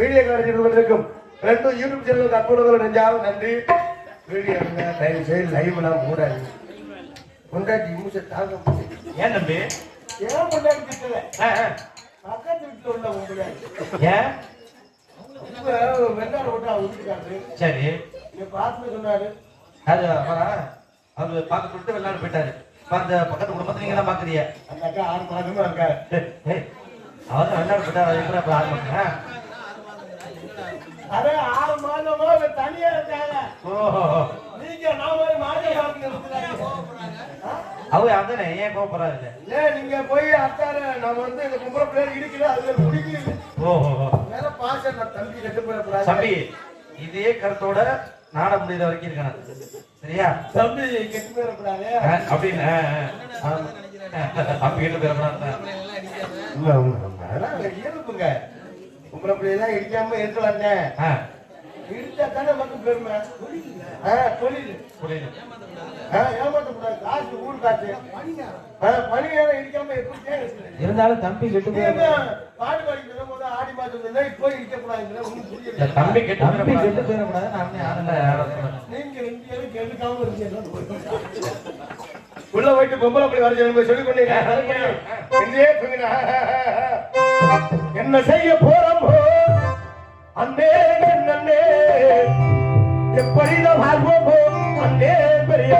Video காட்சி கொண்டிருக்கும் ரெண்டு யூடியூப் சேனலுக்கு அற்புதங்கள் நெஞ்சாலும் நன்றி. வீடியோ தயவு செய்து லைவ்லாம் மூடாது கொண்டாட்டி மூச்சை தாங்க ஏன் தம்பி? ஏன் கொண்டாடி திட்டல. பக்கத்து வீட்டுல உள்ள உங்களுக்கு ஏன்? வெள்ளாடு விட்டு அவர் வீட்டுக்காரு சரி. பார்த்து சொன்னாரு. அது அவரா? பார்க்க சொல்லிட்டு வெளிநாடு போயிட்டாரு. அந்த பக்கத்து குடும்பத்தை நீங்க எல்லாம் பாக்குறீங்க. அந்த அக்கா ஆறு மாதமா இருக்காரு அவர் வெளிநாடு போயிட்டாரு? அப்ப ஆரம்பிச்சா அதே ஆறு மாதமா இவ தனியா இருக்காங்க. ஓஹோ. நீங்க நான் மாதம் பார்க்க அவர் அதானே ஏன் கோபப்படுறாரு ஏன் நீங்க போய் அத்தார நம்ம வந்து இந்த கும்பல பிள்ளைங்க இடிக்கல அதுல பிடிக்கல ஓஹோ. வேற பாச நான் தம்பி கட்டு போயிடக்கூடாது தம்பி இதே கருத்தோட நாட முடியுற வரைக்கும் இருக்கணும் சரியா? தம்பி கெட்டு போயிடக்கூடாது ஆ, அப்படின்னு ஆ, ஆ. ஆமா. தம்பி கிட்ட பேரப்படாது இயல்புங்க கும்பல பிள்ளைலாம் இடிக்காம இருக்கலாங்க ஆ. இடிச்சா தானே மக்கள் பெருமை. தொழில் ஏமாத்தக்கூடாது காசு ஊர் காசு. பணி இடிக்காம இருந்தாலும் தம்பி கெட்டு பாடு பாடிக்கிற போது ஆடி மாதம் இருந்தா இப்போ இந்த புரியல. தம்பி கெட்டு தம்பி கெட்டு போயிடக்கூடாது. நீங்க ரெண்டு பேரும் கெடுக்காம இருக்கீங்க உள்ள போயிட்டு பொம்பளை அப்படி வர சொல்லி கொண்டீங்க. என்ன செய்ய போறோம் அந்தே நன்னே எப்படி வாழ்வோம் அந்தே பெரிய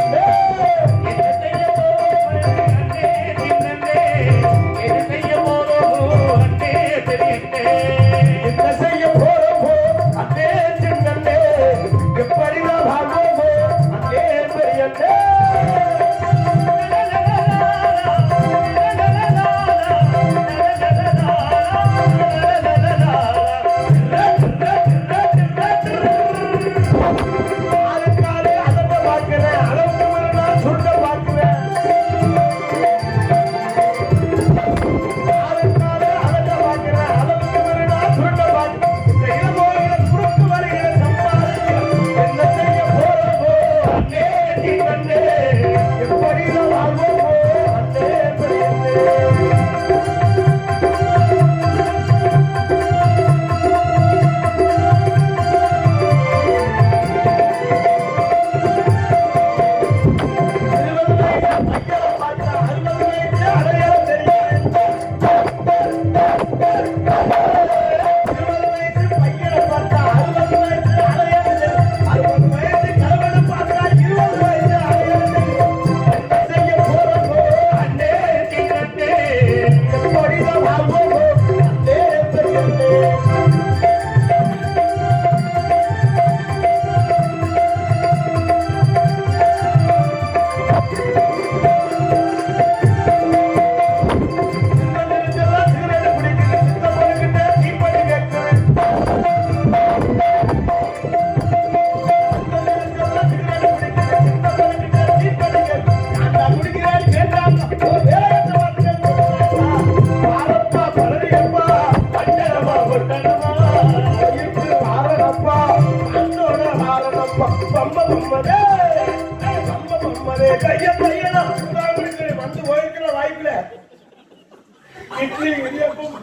இட்லி இடியப்பம்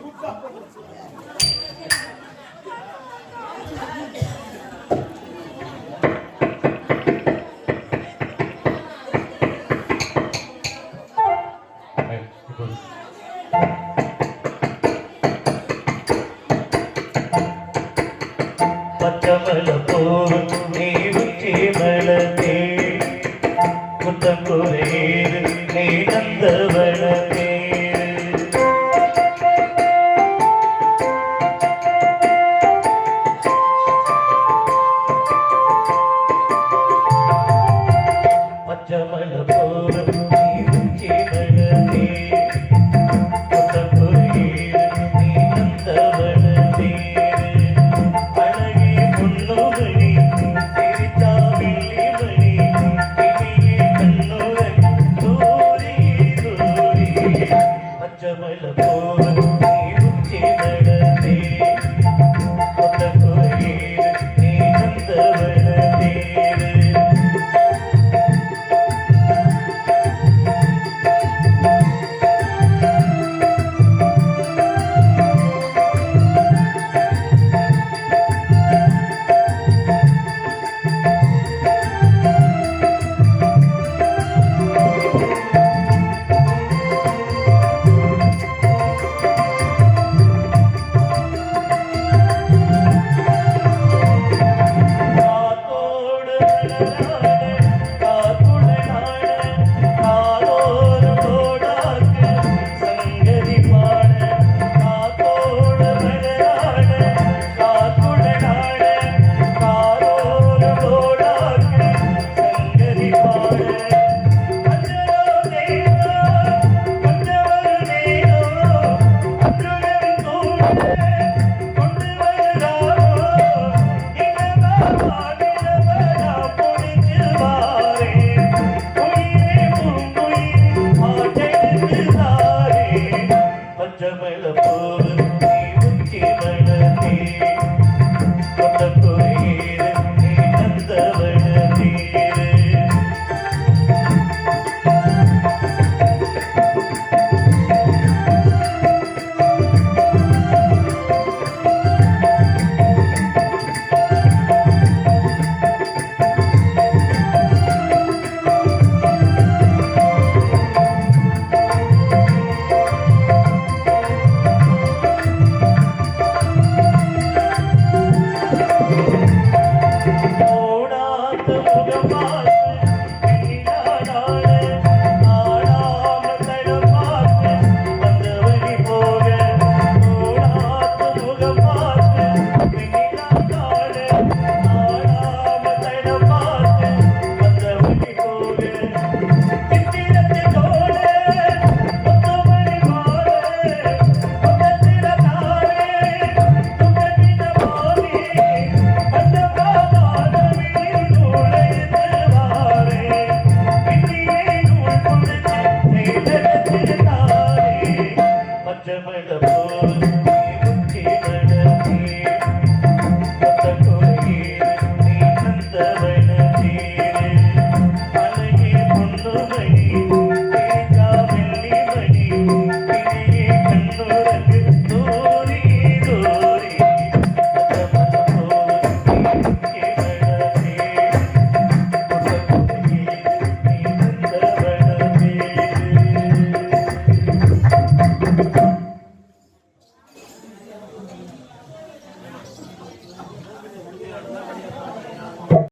பச்சமல போரும் நீ உச்சி மலத்தே குத்தம் நீ